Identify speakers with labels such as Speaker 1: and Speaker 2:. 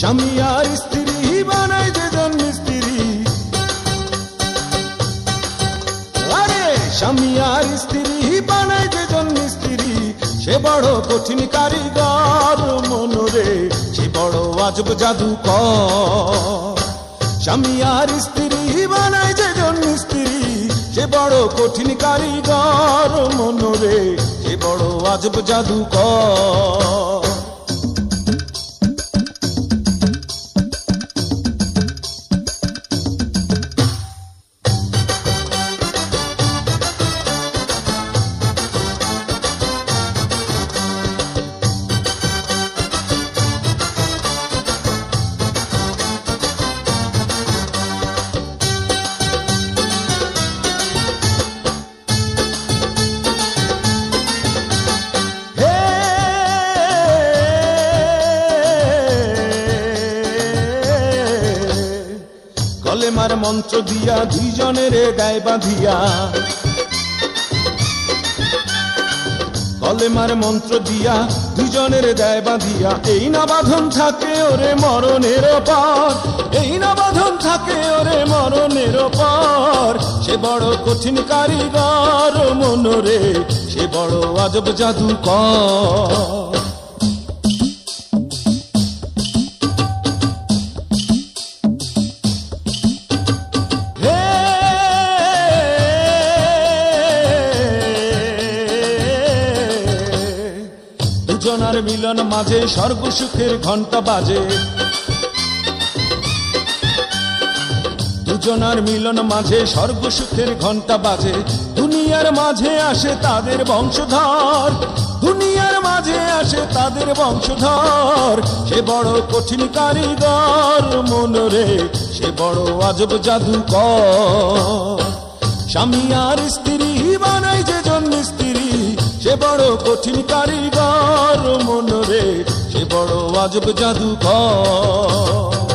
Speaker 1: স্বামী আর স্ত্রী বানায় যেজন মিস্ত্রি আরে, স্বামী আর স্ত্রী বানায় যেজন মিস্ত্রি সে বড় কঠিন কারিগর মনরে, সে বড় আজব জাদু স্বামী আর স্ত্রী বানায় যেজন মিস্ত্রি সে বড় কঠিন কারিগর মনরে, সে বড় আজব জাদু হে কলেমার মন্ত্র দিয়া দুইজনের গায়ে বাঁধিয়া। কলেমার মন্ত্র দিয়া দুজনের দায় বাঁধিয়া। এই না বাঁধন থাকে ওরে মরণের পর, এই না বাঁধন থাকে ওরে মরণের পর। সে বড় কঠিন কারিগর মনরে, সে বড় আজব জাদু কর দুজনার মিলন মাঝে স্বর্গ সুখের ঘণ্টা বাজে। দুজনার মিলন মাঝে স্বর্গ সুখের ঘণ্টা বাজে। দুনিয়ার মাঝে আসে তাদের বংশধর। দুনিয়ার মাঝে আসে তাদের বংশধর। সে বড় কঠিন কারিগর মনরে সে বড় আজব জাদুকর। স্বামী আর স্ত্রী, বানাই যে জন্ম স্ত্রী, সে বড় কঠিন কারিগর। মনরে সে বড় আজব জাদুকর